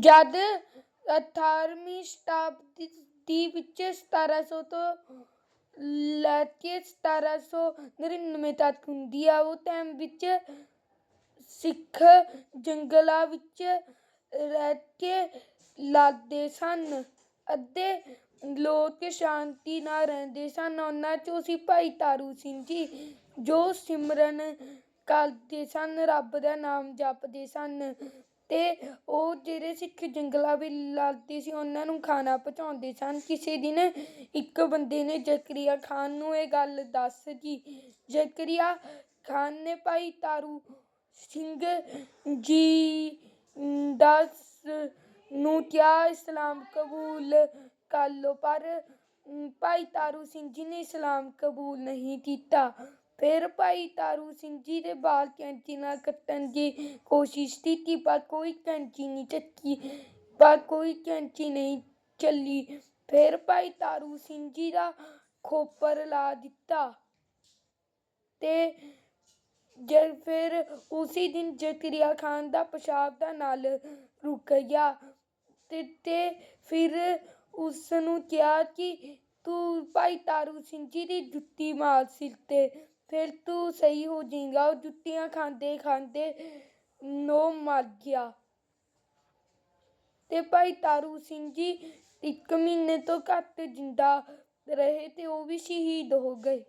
ਜਦ 18ਵੀਂ ਸ਼ਤਾਬਦੀ ਵਿੱਚ 1700 ਤੋਂ ਲੈ ਕੇ 1799 ਤੱਕ ਹੁੰਦੀ ਆ, ਉਹ ਟਾਈਮ ਵਿੱਚ ਸਿੱਖ ਜੰਗਲਾਂ ਵਿੱਚ ਰਹਿ ਕੇ ਲੱਗਦੇ ਸਨ ਅਤੇ ਲੋਕ ਸ਼ਾਂਤੀ ਨਾਲ ਰਹਿੰਦੇ ਸਨ। ਉਹਨਾਂ 'ਚੋਂ ਸੀ ਭਾਈ ਤਾਰੂ ਸਿੰਘ ਜੀ, ਜੋ ਸਿਮਰਨ ਕਰਦੇ ਸਨ, ਰੱਬ ਦਾ ਨਾਮ ਜਪਦੇ ਸਨ ਤੇ ਉਹ ਜਿਹੜੇ ਸਿੱਖ ਜੰਗਲਾਂ ਵਿੱਚ ਲੜਦੇ ਸੀ, ਉਹਨਾਂ ਨੂੰ ਖਾਣਾ ਪਹੁੰਚਾਉਂਦੇ ਸਨ। ਕਿਸੇ ਦਿਨ ਇੱਕ ਬੰਦੇ ਨੇ ਜ਼ਕਰੀਆ ਖਾਨ ਨੂੰ ਇਹ ਗੱਲ ਦੱਸ ਦਿੱਤੀ। ਜ਼ਕਰੀਆ ਖਾਨ ਨੇ ਭਾਈ ਤਾਰੂ ਸਿੰਘ ਜੀ ਦਾ ਨੂੰ ਕਿਹਾ, ਇਸਲਾਮ ਕਬੂਲ ਕਰ ਲਓ। ਪਰ ਭਾਈ ਤਾਰੂ ਸਿੰਘ ਜੀ ਨੇ ਇਸਲਾਮ ਕਬੂਲ ਨਹੀਂ ਕੀਤਾ। ਫਿਰ ਭਾਈ ਤਾਰੂ ਸਿੰਘ ਜੀ ਦੇ ਬਾਲ ਕੈਂਚੀ ਨਾਲ ਕੱਟਣ ਦੀ ਕੋਸ਼ਿਸ਼ ਕੀਤੀ, ਪਰ ਕੋਈ ਕੈਂਚੀ ਨਹੀਂ ਚੱਕੀ, ਪਰ ਕੋਈ ਕੈਂਚੀ ਨਹੀਂ ਚੱਲੀ। ਫਿਰ ਭਾਈ ਤਾਰੂ ਸਿੰਘ ਜੀ ਦਾ ਖੋਪਰ ਲਾ ਦਿੱਤਾ ਤੇ ਜਦ ਫਿਰ ਉਸੇ ਦਿਨ ਜ਼ਕਰੀਆ ਖਾਨ ਦਾ ਪਿਸ਼ਾਬ ਦਾ ਨਲ ਰੁਕ ਗਿਆ ਤੇ ਤੇ ਫਿਰ ਉਸ ਨੂੰ ਕਿਹਾ ਕਿ ਤੂੰ ਭਾਈ ਤਾਰੂ ਸਿੰਘ ਜੀ ਦੀ ਜੁੱਤੀ ਮਾਰ ਸਿਰ ਤੇ ਫਿਰ ਤੂੰ ਸਹੀ ਹੋ ਜਾਏਗਾ। ਉਹ ਜੁੱਤੀਆਂ ਖਾਂਦੇ ਖਾਂਦੇ ਨੋ ਮਰ ਗਿਆ। ਤੇ ਭਾਈ ਤਾਰੂ ਸਿੰਘ ਜੀ ਇੱਕ ਮਹੀਨੇ ਤੋਂ ਘੱਟ ਜਿੰਦਾ ਰਹੇ ਤੇ ਉਹ ਵੀ ਸ਼ਹੀਦ ਹੋ ਗਏ।